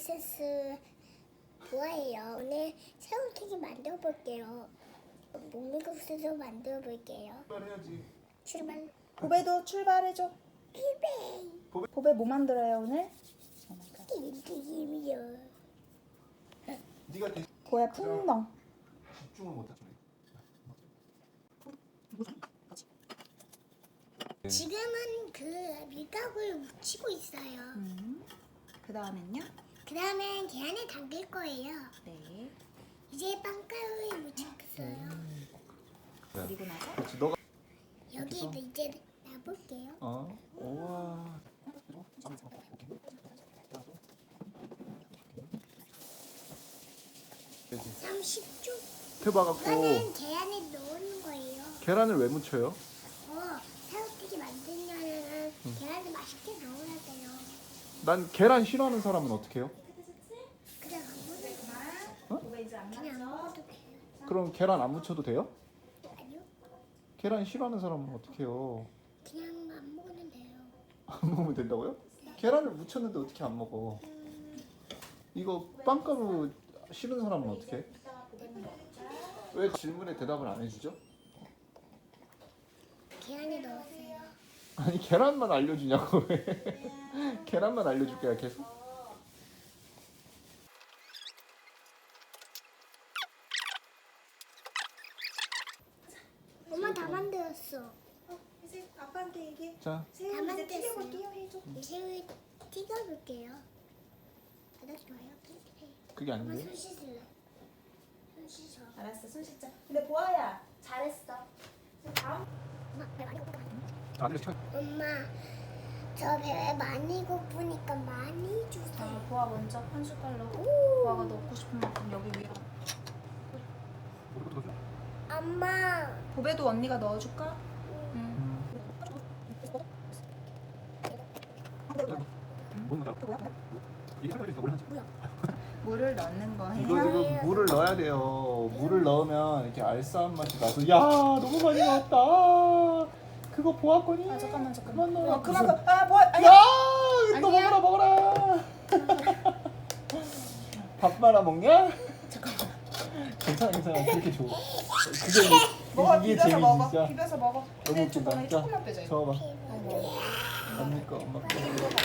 프로세스 좋아해요. 오늘 새우 튀김 만들어 볼게요. 목미국수도 만들어 볼게요. 해야지. 출발. 보배도 출발해줘. 피베이 보배 뭐 만들어요 오늘? 튀김이요. 네가 대신 보야 풍덩. 집중을 못하네. 지금은 그 밀가루를 묻히고 있어요. 음. 그 다음엔요? 그 다음엔 계란을 담글 거예요. 네. 이제 빵가루에 묻혔어요. 그리고 나서 그렇지. 너가 여기 이제 놔볼게요. 어. 우와. 30초. 해봐갖고 이거는 계란에 넣는 거예요. 계란을 왜 묻혀요? 어, 새우튀김 만들려면 계란을 맛있게 넣어야 돼요. 난 계란 싫어하는 사람은 어떻게 해요? 그냥 안 먹어도 보배 이제 안 그냥 안 먹어도 돼요. 그럼 계란 안 묻혀도 돼요? 아니요, 계란 싫어하는 사람은 어떻게 해요? 그냥 안 먹으면 돼요. 안 먹으면 된다고요? 계란을 묻혔는데 어떻게 안 먹어? 이거 빵가루 싫은 사람은 어떻게 해? 왜 질문에 대답을 안 해주죠? 계란에 넣었어요. 아니 계란만 알려주냐고 왜 계란만 알려줄 거야 계속? 엄마 다 만들었어. 이제 아빠한테 얘기해. 자 새우 다 이제. 튀겨볼게요 해줘. 새우 튀겨볼게요. 알았어요. 그게 엄마 아닌데 손 씻을래. 손 씻어. 알았어 손 씻자. 근데 보아야 잘했어. 이제 다음 엄마 배 많이 고파. 쳐 엄마 저배 많이 고프니까 많이 자, 주세요. 보아 먼저 한 숟갈로 오. 보아가 넣고 싶은 만큼 여기 위에. 엄마 보배도 언니가 넣어줄까? 응. 물을 넣는 거예요. 이거 지금 물을 넣어야 돼요. 물을 넣으면 이렇게 알싸한 맛이 나서 야 너무 많이 넣었다. 그거 보았거니? 아 잠깐만 잠깐만. 그만 넣어. 어, 그만 그. 아 보아 아니. 야, 너 아니야. 먹어라 먹어라. 밥 말아 먹냐? 괜찮아 괜찮아 그렇게 좋아. 그게 뭐- 먹어 이게 비벼서 재미 먹어. 진짜. 비벼서 먹어. 너무 근데 웃긴다. 조금만 자, 조금만 빼자. 이거. 저어봐. 어머. 언니까 엄마.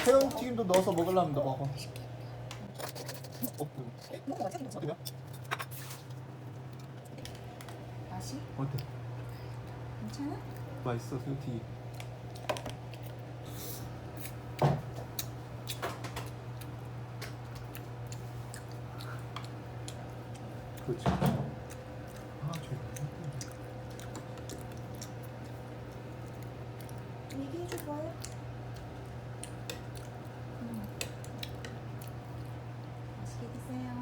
새우 튀김도 넣어서 먹으려면 너 먹어. 어, 봐. 어때요? 맛이 어때? 괜찮아? 맛있어 새우튀김. 그렇지. 아, 저 얘기해줘 보아요. 음. 맛있게 드세요.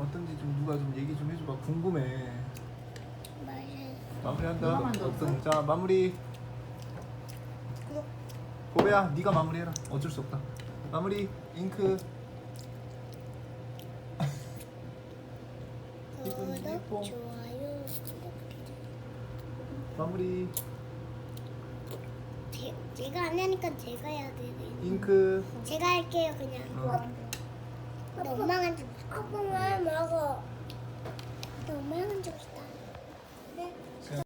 어떤지 좀 누가 좀 얘기 좀 해줘봐 궁금해. 마무리한다 누가 만들었어? 어떤 자 마무리 구독. 보배야 네가 마무리해라 어쩔 수 없다 마무리 잉크 구독, 좋아요. 마무리 제, 제가 안 하니까 제가 해야 되네. 잉크 제가 할게요 그냥. 어. 나 엄마가 좀. 아빠 왜 먹어? 나 엄마가 좀 있다.